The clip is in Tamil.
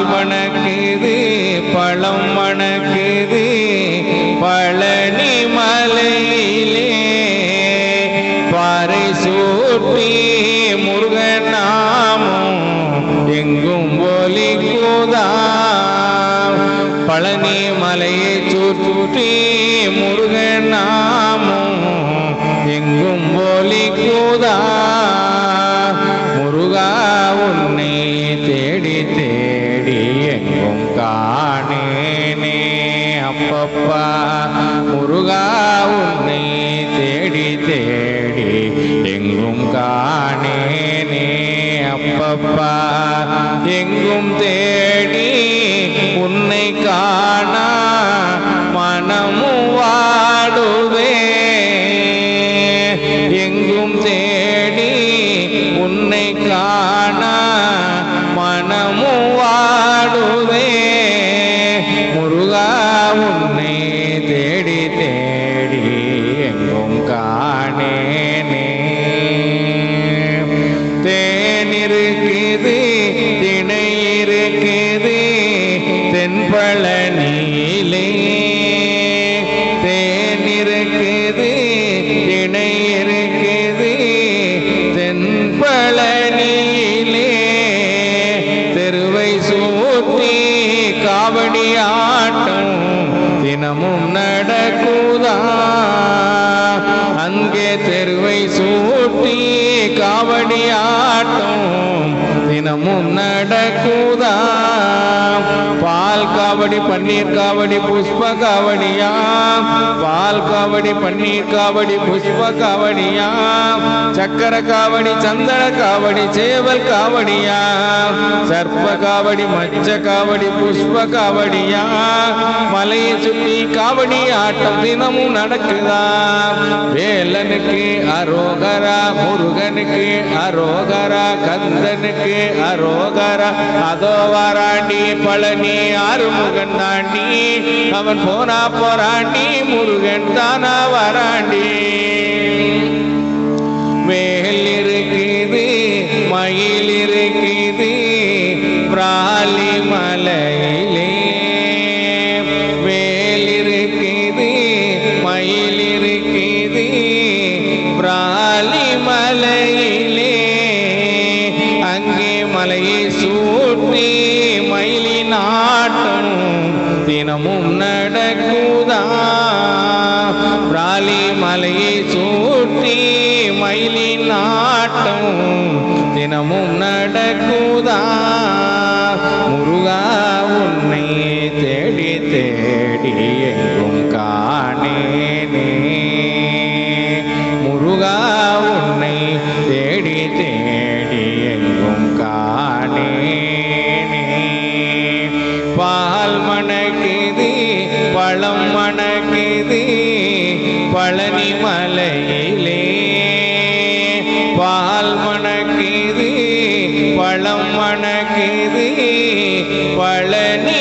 பால் மணக்குது பழம் மணக்குது பழனி மலையிலே பாறை சூட்டி முருகன் நாமம் எங்கும் ஒலிக்குதா பழனி மலையை சுற்றி அப்பா முருகா உன்னை தேடி தேடி எங்கும் காணேனே அப்பப்பா. எங்கும் தேடி உன்னை காணா மனமும் வாடுவே. எங்கும் தேடி உன்னை காண தென்பழனியிலே தேன் இருக்குது இணை இருக்குது தென்பழனியிலே தெருவை சூட்டி காவடி ஆட்டம் தினமும் நடக்குதா? அங்கே தெரு தினமும் நடக்குதா? பால் காவடி பன்னீர் காவடி புஷ்ப காவடியா? பால் காவடி பன்னீர் காவடி புஷ்ப காவடியா? சக்கர காவடி சந்தன காவடி சேவல் காவடியா? சர்ப்ப காவடி மச்ச காவடி புஷ்ப காவடியா? மலையை சுற்றி ஆவணி ஆட்டம் தினமும் நடக்குதா? வேலனுக்கு அரோகரா முருகனுக்கு அரோகரா கந்தனுக்கு அரோகரா அதோ வாராண்டி பழனி ஆறுமுகன் தாண்டி அவன் போனா போராண்டி முருகன் தானா வராண்டி. மலையிலே அங்கே மலையை சூட்டி மயிலின் ஆட்டம் தினமும் நடக்குதா? பிராலி மலையை சூட்டி மயிலின் ஆட்டம் தினமும் நடக்கும் பழம் மணக்குது பழனி மலையிலே பால் மணக்குது பழம் மணக்குது பழனி